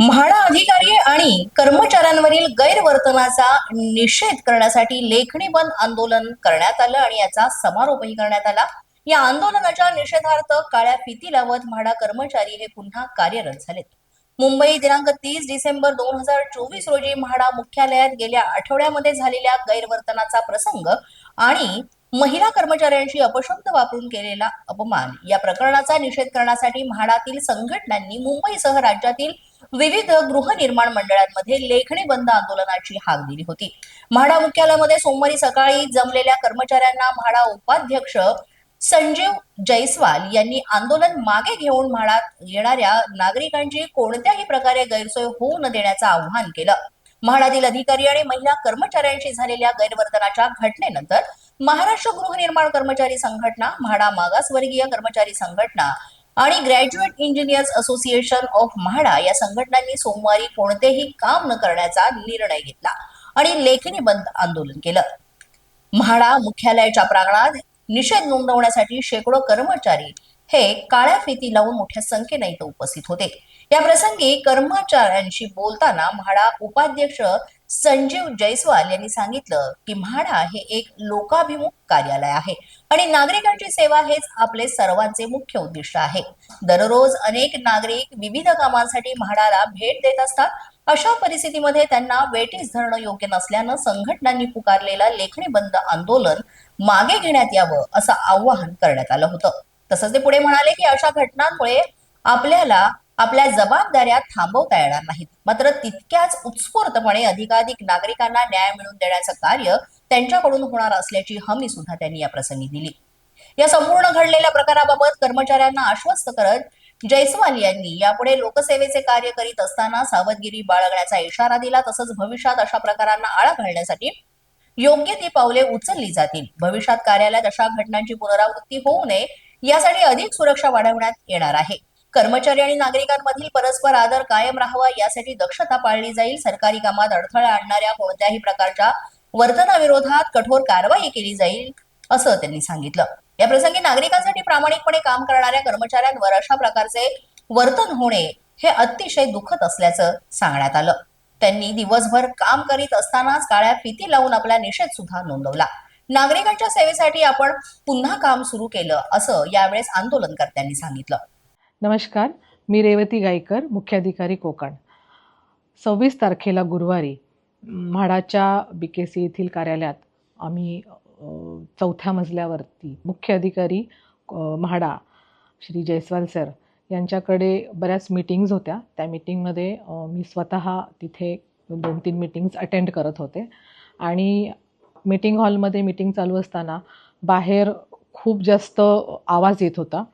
म्हाडा अधिकारी आणि कर्मचाऱ्यांवरील गैरवर्तनाचा निषेध करण्यासाठी लेखणी बंद आंदोलन करण्यात आलं आणि याचा समारोपही करण्यात आला. या आंदोलनाच्या निषेधार्थ काळ्या फिती लावत म्हाडा कर्मचारी हे पुन्हा कार्यरत झालेत. मुंबई दिनांक तीस डिसेंबर दोन हजार चोवीस रोजी म्हाडा मुख्यालयात गेल्या आठवड्यामध्ये झालेल्या गैरवर्तनाचा प्रसंग आणि महिला कर्मचाऱ्यांशी अपशब्द वापरून केलेला अपमान या प्रकरणाचा निषेध करण्यासाठी म्हाडातील संघटनांनी मुंबईसह राज्यातील विविध गृहनिर्माण मंडळांमध्ये लेखणी बंद आंदोलनाची हाक दिली होती. म्हाडा मुख्यालयामध्ये सोमवारी सकाळी जमलेल्या कर्मचाऱ्यांना म्हाडा उपाध्यक्ष संजीव जयस्वाल यांनी आंदोलन मागे घेऊन म्हाडात येणाऱ्या नागरिकांची कोणत्याही प्रकारे गैरसोय होऊ न देण्याचं आवाहन केलं. म्हाडातील अधिकारी आणि महिला कर्मचाऱ्यांशी झालेल्या गैरवर्तनाच्या घटनेनंतर महाराष्ट्र गृहनिर्माण कर्मचारी संघटना म्हाडा मागासवर्गीय कर्मचारी संघटना आणि graduate engineers association of MHADA या संघटनांनी सोमवारी कोणतेही काम न करण्याचा निर्णय घेतला आणि लेखणी बंद आंदोलन केलं. म्हाडा मुख्यालयाच्या प्रांगणात निषेध नोंदवण्यासाठी शेकडो कर्मचारी हे काळ्या फिती लावून मोठ्या संख्येने इथं उपस्थित होते. या प्रसंगी कर्मचाऱ्यांशी बोलताना म्हाडा उपाध्यक्ष संजीव जयस्वाल यांनी सांगितलं की म्हाडा हे एक लोकाभिमुख कार्यालय आहे आणि नागरिकांची सेवा हेच आपले सर्वांचे मुख्य उद्दिष्ट आहे. दररोज अनेक नागरिक विविध कामांसाठी म्हाडाला भेट देत असतात. अशा परिस्थितीमध्ये त्यांना वेटीस धरणं योग्य नसल्यानं संघटनांनी पुकारलेलं लेखणी बंद आंदोलन मागे घेण्यात यावं असं आवाहन करण्यात आलं होतं. तसंच ते पुढे म्हणाले की अशा घटनांमुळे आपल्याला आपल्या जबाबदाऱ्या थांबवता येणार नाहीत. मात्र तितक्याच उत्स्फूर्तपणे अधिकाधिक नागरिकांना न्याय मिळवून देण्याचं कार्य त्यांच्याकडून होणार असल्याची हमी सुद्धा त्यांनी या प्रसंगी दिली. या संपूर्ण घडलेल्या प्रकाराबाबत कर्मचाऱ्यांना आश्वस्त करत जयस्वाल यांनी यापुढे लोकसेवेचे कार्य करीत असताना सावधगिरी बाळगण्याचा इशारा दिला तसंच भविष्यात अशा प्रकारांना आळा घालण्यासाठी योग्य ती पावले उचलली जातील. भविष्यात कार्यालयात अशा घटनांची पुनरावृत्ती होऊ नये यासाठी अधिक सुरक्षा वाढवण्यात येणार आहे. कर्मचारी आणि नागरिकांमधील परस्पर आदर कायम राहावा यासाठी दक्षता पाळली जाईल. सरकारी कामात अडथळा आणणाऱ्या कोणत्याही प्रकारच्या वर्तनाविरोधात कठोर कारवाई केली जाईल असं त्यांनी सांगितलं. या प्रसंगी नागरिकांसाठी प्रामाणिकपणे काम करणाऱ्या कर्मचाऱ्यांवर अशा प्रकारचे वर्तन होणे हे अतिशय दुःखद असल्याचं सांगण्यात आलं. त्यांनी दिवसभर काम करीत असतानाच काळ्या फिती लावून आपला निषेध सुद्धा नोंदवला. नागरिकांच्या सेवेसाठी आपण पुन्हा काम सुरू केलं असं यावेळेस आंदोलनकर्त्यांनी सांगितलं. नमस्कार मी रेवती गायकर मुख्याधिकारी कोकण. सव्वीस तारखेला गुरुवारी म्हाडाच्या बी के सी येथील कार्यालयात आम्ही चौथ्या मजल्यावरती मुख्य अधिकारी म्हाडा श्री जयस्वाल सर यांच्याकडे बऱ्याच मीटिंग्ज होत्या. त्या मीटिंगमध्ये मी स्वतः तिथे दोन तीन मीटिंग्ज अटेंड करत होते. आणि मीटिंग हॉलमध्ये मीटिंग चालू असताना बाहेर खूप जास्त आवाज येत होता.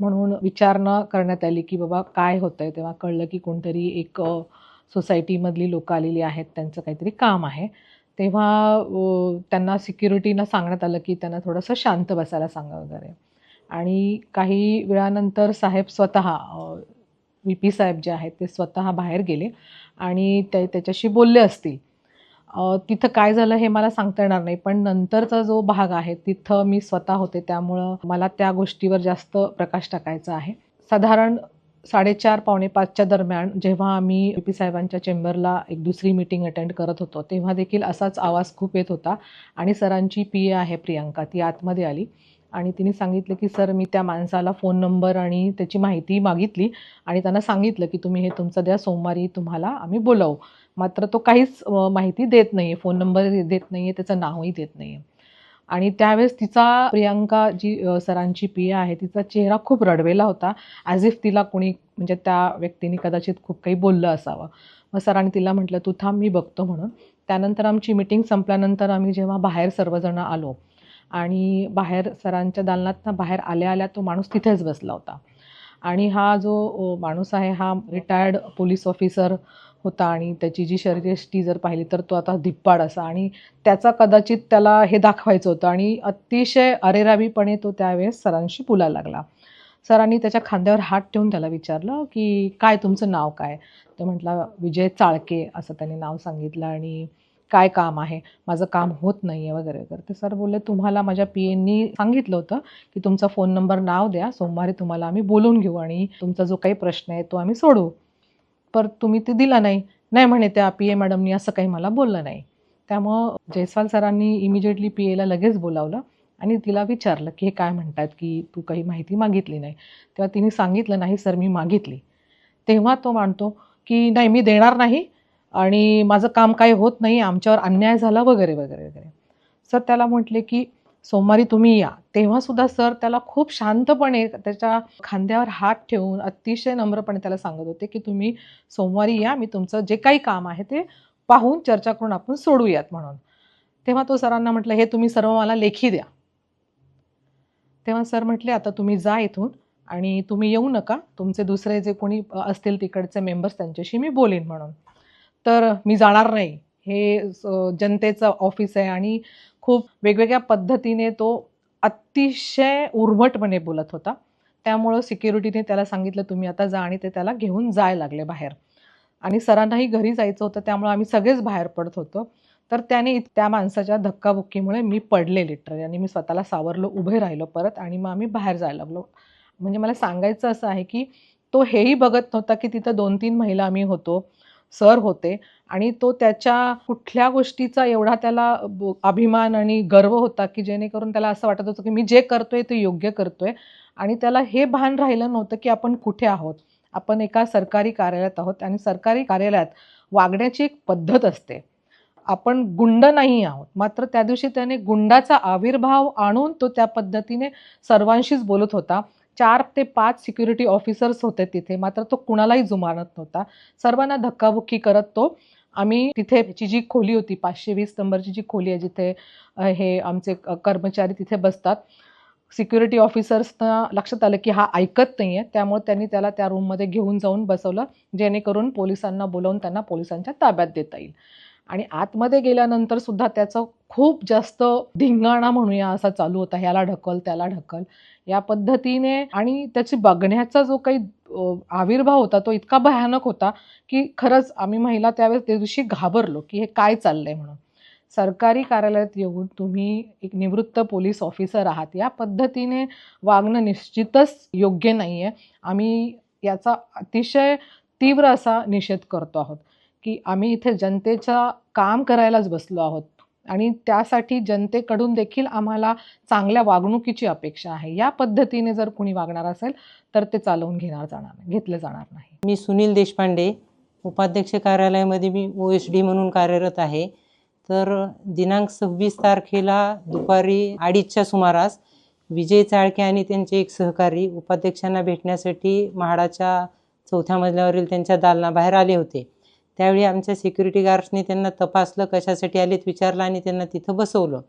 म्हणून विचारणा करण्यात आली की बाबा काय होतं आहे तेव्हा कळलं की कोणतरी एक सोसायटीमधली लोकं आलेली आहेत. त्यांचं काहीतरी काम आहे. तेव्हा त्यांना सिक्युरिटीनं सांगण्यात आलं की त्यांना थोडंसं शांत बसायला सांगा वगैरे. आणि काही वेळानंतर साहेब स्वतः व्ही पी साहेब जे आहेत ते स्वतः बाहेर गेले आणि ते त्याच्याशी बोलले असतील. तिथं काय झालं हे मला सांगता येणार नाही पण नंतरचा जो भाग आहे तिथं मी स्वतः होते त्यामुळं मला त्या गोष्टीवर जास्त प्रकाश टाकायचा आहे. साधारण साडेचार पावणे पाचच्या दरम्यान जेव्हा आम्ही पी पी साहेबांच्या चेंबरला एक दुसरी मीटिंग अटेंड करत होतो तेव्हा देखील असाच आवाज खूप येत होता आणि सरांची पी ए आहे प्रियांका ती आतमध्ये आली आणि तिने सांगितलं की सर मी त्या माणसाला फोन नंबर आणि त्याची माहिती मागितली आणि त्यांना सांगितलं की तुम्ही हे तुमचं द्या सोमवारी तुम्हाला आम्ही बोलावू. मात्र तो काहीच माहिती देत नाही आहे फोन नंबर देत नाही आहे त्याचं नावही देत नाही आहे आणि त्यावेळेस तिचा प्रियांका जी सरांची पिया आहे तिचा चेहरा खूप रडवेला होता. ॲज इफ तिला कोणी म्हणजे त्या व्यक्तीने कदाचित खूप काही बोललं असावं. मग सरांनी तिला म्हटलं तू थांब मी बघतो म्हणून. त्यानंतर आमची मिटिंग संपल्यानंतर आम्ही जेव्हा बाहेर सर्वजण आलो आणि बाहेर सरांच्या दालनातनं बाहेर आल्या आल्या तो माणूस तिथेच बसला होता. आणि हा जो माणूस आहे हा रिटायर्ड पोलीस ऑफिसर होता आणि त्याची जी शरीरयष्टी जर पाहिली तर तो आता धिप्पाड असा. आणि त्याचा कदाचित त्याला हे दाखवायचं होतं. आणि अतिशय अरेरावीपणे तो त्यावेळेस सरांशी बोलायला लागला. सरांनी त्याच्या खांद्यावर हात ठेवून त्याला विचारलं की काय तुमचं नाव काय? तो म्हटला विजय चाळके असं त्याने नाव सांगितलं. आणि काय काम आहे? माझं काम होत नाही आहे वगैरे वगैरे. ते सर बोलले तुम्हाला माझ्या पी एननी सांगितलं होतं की तुमचा फोन नंबर नाव द्या. सोमवारी तुम्हाला आम्ही बोलून घेऊ आणि तुमचा जो काही प्रश्न आहे तो आम्ही सोडवू. पर तुम्ही ते दिला नाही. नाही म्हणे त्या पी ए मॅडमनी असं काही मला बोललं नाही. त्यामुळं जयस्वाल सरांनी इमिजिएटली पी एला लगेच बोलावलं आणि तिला विचारलं की हे काय म्हणतात की तू काही माहिती मागितली नाही. तेव्हा तिने सांगितलं नाही सर मी मागितली. तेव्हा तो मानतो की नाही मी देणार नाही आणि माझं काम काय होत नाही आमच्यावर अन्याय झाला वगैरे वगैरे वगैरे. सर त्याला म्हटले की सोमवारी तुम्ही या. तेव्हासुद्धा सर त्याला खूप शांतपणे त्याच्या खांद्यावर हात ठेवून अतिशय नम्रपणे त्याला सांगत होते की तुम्ही सोमवारी या मी तुमचं जे काही काम आहे ते पाहून चर्चा करून आपण सोडूयात म्हणून. तेव्हा तो सरांना म्हटलं हे तुम्ही सर्व मला लेखी द्या. तेव्हा सर म्हटले आता तुम्ही जा इथून आणि तुम्ही येऊ नका. तुमचे दुसरे जे कोणी असतील तिकडचे मेंबर्स त्यांच्याशी मी बोलेन म्हणून. तर मी जाणार नाही. हे जनतेचं ऑफिस आहे आणि खूप वेगवेगळ्या पद्धतीने तो अतिशय उर्मटपणे बोलत होता. त्यामुळं सिक्युरिटीने त्याला सांगितलं तुम्ही आता जा आणि ते त्याला घेऊन जाय लागले बाहेर. आणि सरांनाही घरी जायचं होतं त्यामुळे आम्ही सगळेच बाहेर पडत होतो. तर त्याने त्या माणसाच्या धक्काबुक्कीमुळे मी पडले लिटरली आणि मी स्वतःला सावरलो उभे राहिलो परत आणि मग आम्ही बाहेर जायला लागलो. म्हणजे मला सांगायचं असं आहे की तो हेही बघत नव्हता की तिथं दोन तीन महिला आम्ही होतो. सर होते. आणि तो त्याच्या कुठल्या गोष्टीचा एवढा त्याला अभिमान आणि गर्व होता की जेणेकरून त्याला असं वाटत होतं की मी जे करतोय ते योग्य करतोय. आणि त्याला हे भान राहिलं नव्हतं की आपण कुठे आहोत. आपण एका सरकारी कार्यालयात आहोत आणि सरकारी कार्यालयात वागण्याची एक पद्धत असते. आपण गुंड नाही आहोत. मात्र त्या दिवशी त्याने गुंडाचा आविर्भाव आणून तो त्या पद्धतीने सर्वांशीच बोलत होता. चार ते पाच सिक्युरिटी ऑफिसर्स होते तिथे. मात्र तो कुणालाही जुमानत नव्हता. सर्वांना धक्काबुक्की करत तो आम्ही तिथे ची जी खोली होती पाचशे वीस नंबरची जी खोली आहे जिथे हे आमचे कर्मचारी तिथे बसतात. सिक्युरिटी ऑफिसर्सना लक्षात आलं की हा ऐकत नाही आहे त्यामुळे त्यांनी त्याला त्या रूममध्ये घेऊन जाऊन बसवलं जेणेकरून पोलिसांना बोलावून त्यांना पोलिसांच्या ताब्यात देता येईल. आणि आतमध्ये गेल्यानंतर सुद्धा त्याचं खूप जास्त धिंगाणा म्हणूया असा चालू होता ह्याला ढकल त्याला ढकल. या पद्धतीने आणि त्याची बघण्याचा जो काही आविर्भाव होता तो इतका भयानक होता की खरंच आम्ही महिला त्यावेळेस त्या दिवशी घाबरलो की हे काय चाललंय म्हणून. सरकारी कार्यालयात येऊन तुम्ही एक निवृत्त पोलीस ऑफिसर आहात या पद्धतीने वागणं निश्चितच योग्य नाही आहे आम्ही याचा अतिशय तीव्र असा निषेध करतो आहोत. की आम्ही इथे जनतेचं काम करायलाच बसलो आहोत. आणि त्यासाठी जनतेकडून देखील आम्हाला चांगल्या वागणुकीची अपेक्षा आहे. या पद्धतीने जर कुणी वागणार असेल तर ते चालवून घेणार जाणार घेतलं जाणार नाही. मी सुनील देशपांडे उपाध्यक्ष कार्यालयामध्ये मी ओ एस डी म्हणून कार्यरत आहे. तर दिनांक सव्वीस तारखेला दुपारी अडीचच्या सुमारास विजय चाळके आणि त्यांचे एक सहकारी उपाध्यक्षांना भेटण्यासाठी म्हाडाच्या चौथ्या मजल्यावरील त्यांच्या दालनाबाहेर आले होते. त्यावेळी आमच्या सिक्युरिटी गार्ड्सनी त्यांना तपासलं कशासाठी आलेत विचारलं आणि त्यांना तिथं बसवलं.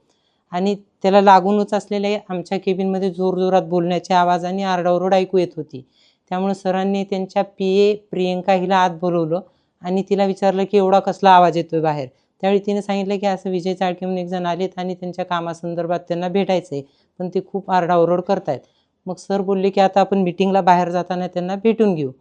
आणि त्याला लागूनच असलेले आमच्या केबिनमध्ये जोरजोरात बोलण्याचे आवाज आणि आरडाओरड ऐकू येत होती. त्यामुळे सरांनी त्यांच्या पी ए प्रियंका हिला आत बोलवलं आणि तिला विचारलं की एवढा कसला आवाज येतोय बाहेर? त्यावेळी तिने सांगितलं की असं विजय चाळके म्हणून एक जण आलेत आणि त्यांच्या कामासंदर्भात त्यांना भेटायचं आहे पण ते खूप आरडाओरड करतायत. मग सर बोलले की आता आपण मिटिंगला बाहेर जाताना त्यांना भेटून घेऊ.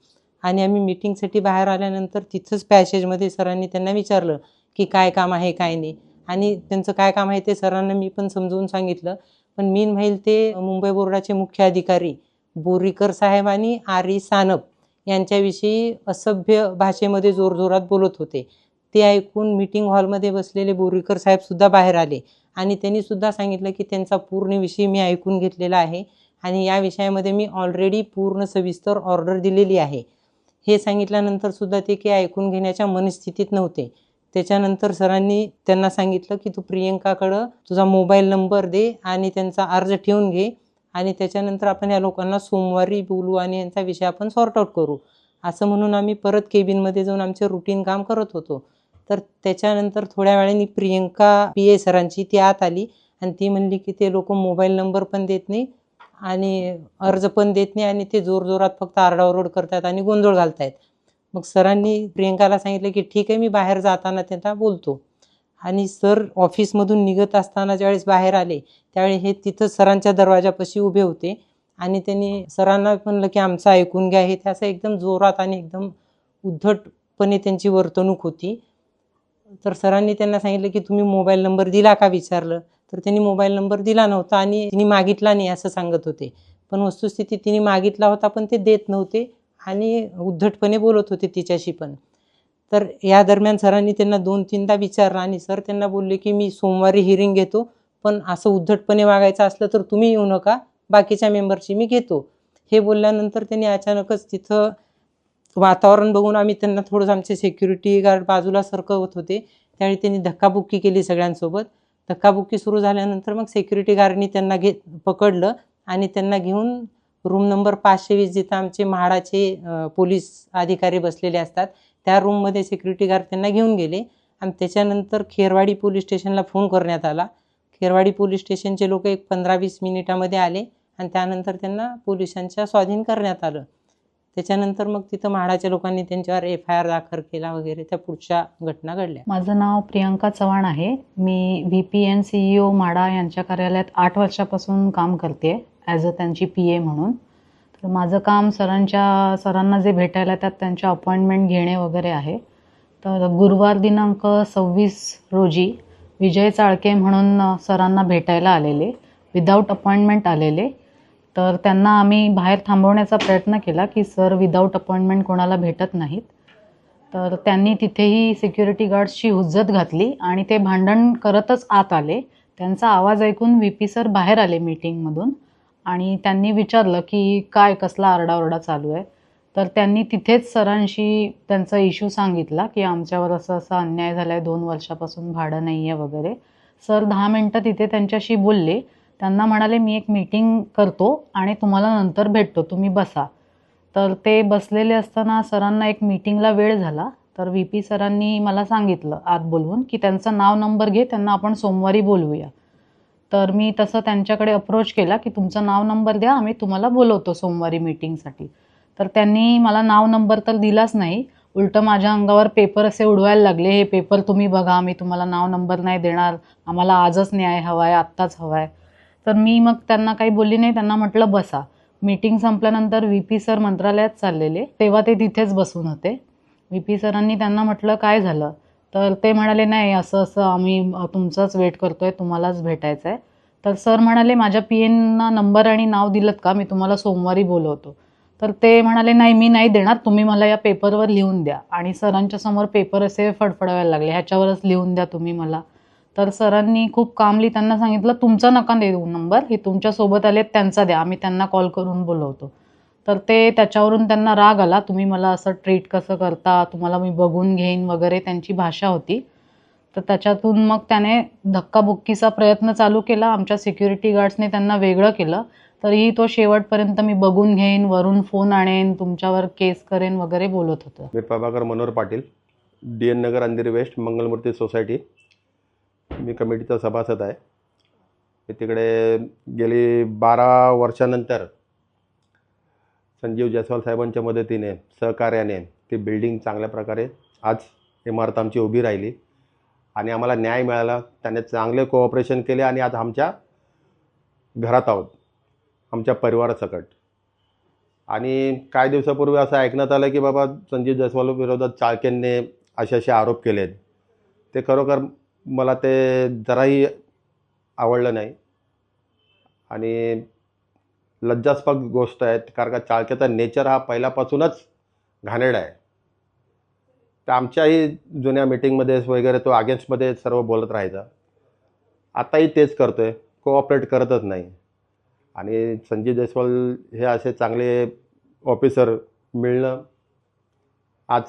आणि आम्ही मिटिंगसाठी बाहेर आल्यानंतर तिथंच पॅसेजमध्ये सरांनी त्यांना विचारलं की काय काम आहे काय नाही. आणि त्यांचं काय काम आहे ते सरांना मी पण समजवून सांगितलं. पण मीन व्हाईल ते मुंबई बोर्डाचे मुख्य अधिकारी बोरीकर साहेब आणि आरी सानप यांच्याविषयी असभ्य भाषेमध्ये जोरजोरात बोलत होते. ते ऐकून मीटिंग हॉलमध्ये बसलेले बोरीकर साहेबसुद्धा बाहेर आले आणि त्यांनी सुद्धा सांगितलं की त्यांचा पूर्ण विषय मी ऐकून घेतलेला आहे आणि या विषयामध्ये मी ऑलरेडी पूर्ण सविस्तर ऑर्डर दिलेली आहे. हे सांगितल्यानंतर सुद्धा ते की ऐकून घेण्याच्या मनस्थितीत नव्हते. त्याच्यानंतर सरांनी त्यांना सांगितलं की तू प्रियंकाकडं तुझा मोबाईल नंबर दे आणि त्यांचा अर्ज ठेवून घे आणि त्याच्यानंतर आपण या लोकांना सोमवारी बोलू आणि यांचा विषय आपण सॉर्ट आउट करू. असं म्हणून आम्ही परत केबिनमध्ये जाऊन आमचे रुटीन काम करत होतो. तर त्याच्यानंतर थोड्या वेळाने प्रियंका पी ए सरांची ती आत आली आणि ती म्हणली की ते लोक मोबाईल नंबर पण देत नाही आणि अर्ज पण देत नाही आणि ते जोरजोरात फक्त आरडाओरड करतात आणि गोंधळ घालतायत. मग सरांनी प्रियंकाला सांगितलं की ठीक आहे मी बाहेर जाताना त्यांना बोलतो. आणि सर ऑफिसमधून निघत असताना ज्यावेळेस बाहेर आले त्यावेळी हे तिथं सरांच्या दरवाजापाशी उभे होते. आणि त्यांनी सरांना म्हणलं की आमचं ऐकून घ्या. हे ते असं एकदम जोरात आणि एकदम उद्धटपणे त्यांची वर्तणूक होती. तर सरांनी त्यांना सांगितलं की तुम्ही मोबाईल नंबर दिला का? विचारलं. तर त्यांनी मोबाईल नंबर दिला नव्हता आणि तिने मागितला नाही असं सांगत होते. पण वस्तुस्थिती तिने मागितला होता पण ते देत नव्हते आणि उद्धटपणे बोलत होते तिच्याशी पण. तर या दरम्यान सरांनी त्यांना दोन तीनदा विचारलं आणि सर त्यांना बोलले की मी सोमवारी हिअरिंग घेतो पण असं उद्धटपणे वागायचं असलं तर तुम्ही येऊ नका बाकीच्या मेंबरची मी घेतो. हे बोलल्यानंतर त्यांनी अचानकच तिथं वातावरण बघून आम्ही त्यांना थोडंसं आमचे सेक्युरिटी गार्ड बाजूला सरकवत होते. त्यावेळी त्यांनी धक्काबुक्की केली सगळ्यांसोबत. धक्काबुक्की सुरू झाल्यानंतर मग सेक्युरिटी गार्डनी त्यांना घे पकडलं आणि त्यांना घेऊन रूम नंबर पाचशे वीस जिथं आमचे म्हाडाचे पोलीस अधिकारी बसलेले असतात त्या रूममध्ये सिक्युरिटी गार्ड त्यांना घेऊन गेले. आणि त्याच्यानंतर खेरवाडी पोलीस स्टेशनला फोन करण्यात आला. खेरवाडी पोलीस स्टेशनचे लोक एक पंधरा वीस मिनिटामध्ये आले आणि त्यानंतर त्यांना पोलिसांच्या स्वाधीन करण्यात आलं. त्याच्यानंतर मग तिथं म्हाडाच्या लोकांनी त्यांच्यावर एफ आय आर दाखल केला वगैरे त्या पुढच्या घटना घडल्या. माझं नाव प्रियंका चव्हाण आहे. मी V P N C E O MHADA यांच्या कार्यालयात आठ वर्षापासून काम करते ॲज अ त्यांची पी ए म्हणून. तर माझं काम सरांच्या सरांना जे भेटायला त्यात त्यांच्या अपॉइंटमेंट घेणे वगैरे आहे. तर गुरुवार दिनांक सव्वीस रोजी विजय चाळके म्हणून सरांना भेटायला आलेले विदाऊट अपॉइंटमेंट आलेले. तर त्यांना आम्ही बाहेर थांबवण्याचा प्रयत्न केला की सर विदाऊट अपॉइंटमेंट कोणाला भेटत नाहीत. तर त्यांनी तिथेही सिक्युरिटी गार्ड्सची हुज्जत घातली आणि ते भांडण करतच आत आले. त्यांचा आवाज ऐकून व्ही पी सर बाहेर आले मीटिंगमधून आणि त्यांनी विचारलं की काय कसला आरडाओरडा चालू आहे? तर त्यांनी तिथेच सरांशी त्यांचा इश्यू सांगितला की आमच्यावर असं असं अन्याय झाला आहे दोन वर्षापासून भाडं नाही आहे वगैरे. सर दहा मिनटं तिथे त्यांच्याशी बोलले त्यांना म्हणाले मी एक मीटिंग करतो आणि तुम्हाला नंतर भेटतो तुम्ही बसा. तर ते बसलेले असताना सरांना एक मीटिंगला वेळ झाला. तर व्ही पी सरांनी मला सांगितलं आत बोलवून की त्यांचं नाव नंबर घे त्यांना आपण सोमवारी बोलवूया. तर मी तसं त्यांच्याकडे अप्रोच केला की तुमचं नाव नंबर द्या आम्ही तुम्हाला बोलवतो सोमवारी मीटिंगसाठी तर त्यांनी मला नाव नंबर तर दिलाच नाही उलटं माझ्या अंगावर पेपर असे उडवायला लागले हे पेपर तुम्ही बघा आम्ही तुम्हाला नाव नंबर नाही देणार आम्हाला आजच न्याय हवा आहे आत्ताच हवा आहे तर मी मग त्यांना काही बोलली नाही त्यांना म्हटलं बसा. मीटिंग संपल्यानंतर व्ही पी सर मंत्रालयात चाललेले तेव्हा ते तिथेच बसून होते. व्ही पी सरांनी त्यांना म्हटलं काय झालं? तर ते म्हणाले नाही असं असं आम्ही तुमचाच वेट करतो आहे तुम्हालाच भेटायचं आहे तर सर म्हणाले माझ्या पी एनना नंबर आणि नाव दिलं का? मी तुम्हाला सोमवारी बोलवतो. तर ते म्हणाले नाही मी नाही देणार तुम्ही मला या पेपरवर लिहून द्या. आणि सरांच्या समोर पेपर असे फडफडावायला लागले ह्याच्यावरच लिहून द्या तुम्ही मला. तर सरांनी खूप कामली त्यांना सांगितलं तुमचा नका देऊ नंबर हे तुमच्यासोबत आलेत त्यांचा द्या आम्ही त्यांना कॉल करून बोलवतो. तर ते त्याच्यावरून त्यांना राग आला तुम्ही मला असं ट्रीट कसं करता तुम्हाला मी बघून घेईन वगैरे त्यांची भाषा होती. तर त्याच्यातून मग त्याने धक्काबुक्कीचा प्रयत्न चालू केला आमच्या सिक्युरिटी गार्ड्सने त्यांना वेगळं केलं. तरीही तो शेवटपर्यंत मी बघून घेईन वरून फोन आणेन तुमच्यावर केस करेन वगैरे बोलत होतं. मी Prabhakar Manohar Patil D N Nagar Andheri west Mangalmurti society. मी कमिटीचा सभासद आहे. मी तिकडे गेली बारा वर्षानंतर संजीव जयस्वाल साहेबांच्या मदतीने सहकार्याने ती बिल्डिंग चांगल्या प्रकारे आज इमारत आमची उभी राहिली आणि आम्हाला न्याय मिळाला. त्याने चांगले कोऑपरेशन केले आणि आज आमच्या घरात आहोत. आमच्या परिवारासकट. आणि काही दिवसापूर्वी असं ऐकण्यात आलं की बाबा संजीव जयस्वाल विरोधात चाळकेंनी असे असे आरोप केले आहेत ते खरोखर मला ते जराही आवडलं नाही. आणि लज्जास्पद गोष्ट आहे कारण का चाळकेचा नेचर हा पहिल्यापासूनच घाणेरडा आहे. तर आमच्याही जुन्या मिटिंगमध्ये वगैरे तो अगेन्स्टमध्ये सर्व बोलत राहायचा. आताही तेच करतो आहे कोऑपरेट करतच नाही. आणि संजय जयस्वाल हे असे चांगले ऑफिसर मिळणं आज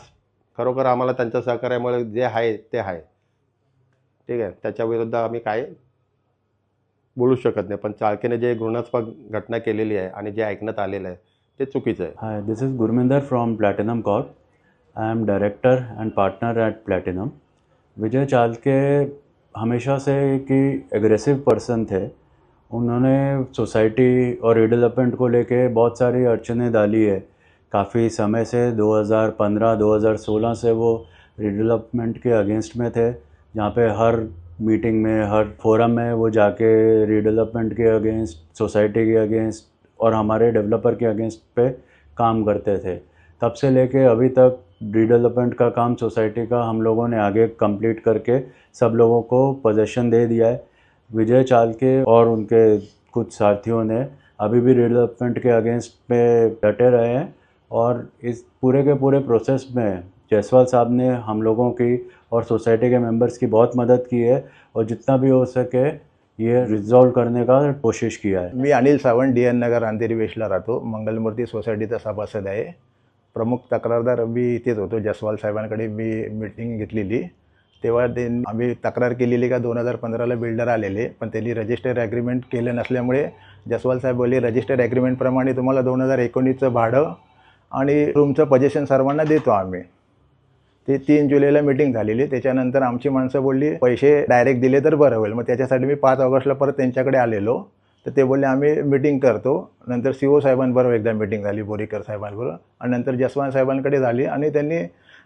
खरोखर आम्हाला त्यांच्या सहकार्यामुळे जे आहे ते आहे. ठीक आहे. त्याच्याविरुद्ध आम्ही काय बोलू शकत नाही. पण चाळकेने जे घृणास्पद घटना आहे आणि जे ऐकण्यात आलेलं आहे ते चुकीचं आहे. Hi, this is Gurminder from Platinum Corp. I am director and partner at Platinum. विजय चालके हमेशा से एक एग्रेसिव पर्सन थे. उन्होंने सोसाइटी और रिडेवलपमेंट को लेके बहुत सारी अड़चने डाली है. काफ़ी समय से 2015-2016 से वो रिडेवलपमेंट के अगेंस्ट में थे. जहाँ पे हर मीटिंग में, हर फोरम में वो जाके रिडेवलपमेंट के अगेंस्ट सोसाइटी के अगेंस्ट और हमारे डेवलपर के अगेंस्ट पे काम करते थे। तब से लेके अभी तक रिडेवलपमेंट का काम सोसाइटी का हम लोगों ने आगे कंप्लीट करके सब लोगों को पोजेशन दे दिया है। विजय चालके और उनके कुछ साथियों ने अभी भी रिडेवलपमेंट के अगेंस्ट पे डटे रहे हैं और इस पूरे के पूरे प्रोसेस में जायसवाल साहब ने हम लोगों की और सोसाइटी के मेंबर्स की बहुत मदद की है और जितना भी हो सके ये रिजॉल्व करने का कोशिश किया है। मी अनिल सावंत डी एन नगर अंधेरी वेस्टला राहतो. मंगलमूर्ती सोसायटीचा सभासद आहे. प्रमुख तक्रारदार मी इथेच होतो जसवाल साहेबांकडे मी मीटिंग घेतलेली. तेव्हा ते आम्ही तक्रार केलेली का दोन हजार पंधराला बिल्डर आलेले पण त्यांनी रजिस्टर ॲग्रीमेंट केलं नसल्यामुळे जसवाल साहेब बोलले रजिस्टर ॲग्रीमेंटप्रमाणे तुम्हाला दोन हजार एकोणीसचं भाडं आणि रूमचं पजेशन सर्वांना देतो आम्ही. ते तीन जुलैला मिटिंग झालेली. त्याच्यानंतर आमची माणसं बोलली पैसे डायरेक्ट दिले तर बरं होईल. मग त्याच्यासाठी मी पाच ऑगस्टला परत त्यांच्याकडे आलेलो. तर ते बोलले आम्ही मिटिंग करतो. नंतर सी ओ साहेबांबरोबर एकदा मिटिंग झाली बोरीकर साहेबांबरोबर. आणि नंतर जसवंत साहेबांकडे झाली आणि त्यांनी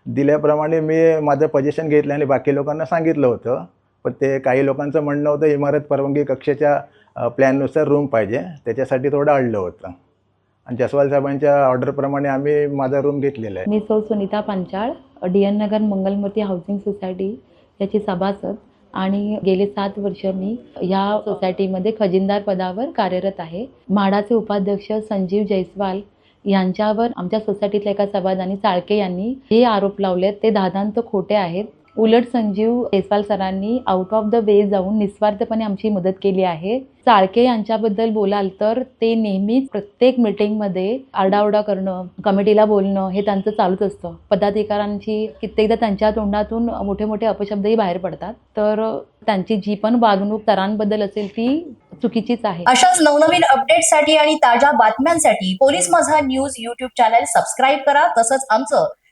दिल्याप्रमाणे मी माझं पजेशन घेतलं आणि बाकी लोकांना सांगितलं होतं. पण ते काही लोकांचं म्हणणं होतं इमारत परवानगी कक्षेच्या प्लॅननुसार रूम पाहिजे. त्याच्यासाठी थोडं अडलं होतं. आणि जसवाल साहेबांच्या ऑर्डरप्रमाणे आम्ही माझा रूम घेतलेला आहे. मी सौ Sunita Panchal D N Nagar Mangalmurti housing society याची सभासद आणि गेले सात वर्ष मी या सोसायटीमध्ये खजिनदार पदावर कार्यरत आहे. म्हाडाचे उपाध्यक्ष संजीव जयस्वाल यांच्यावर आमच्या सोसायटीतल्या एका सभादानी चाळके यांनी जे आरोप लावलेत ते दादांत खोटे आहेत. उलट संजीव जयस्वाल सरांनी आउट ऑफ द वे जाऊन निस्वार्थपणे आमची मदत केली आहे. चाळके यांच्याबद्दल बोलाल तर ते नेहमीच प्रत्येक मीटिंगमध्ये आरडाओरडा करणं कमिटीला बोलणं हे त्यांचं चालूच असतं. पदाधिकाऱ्यांची कित्येकदा त्यांच्या तोंडातून मोठे मोठे अपशब्दही बाहेर पडतात. तर त्यांची जी पण वागणूक तरांबद्दल असेल ती चुकीचीच आहे. अशाच नवनवीन अपडेटसाठी आणि ताज्या बातम्यांसाठी police Majha news YouTube channel subscribe करा. तसंच आमचं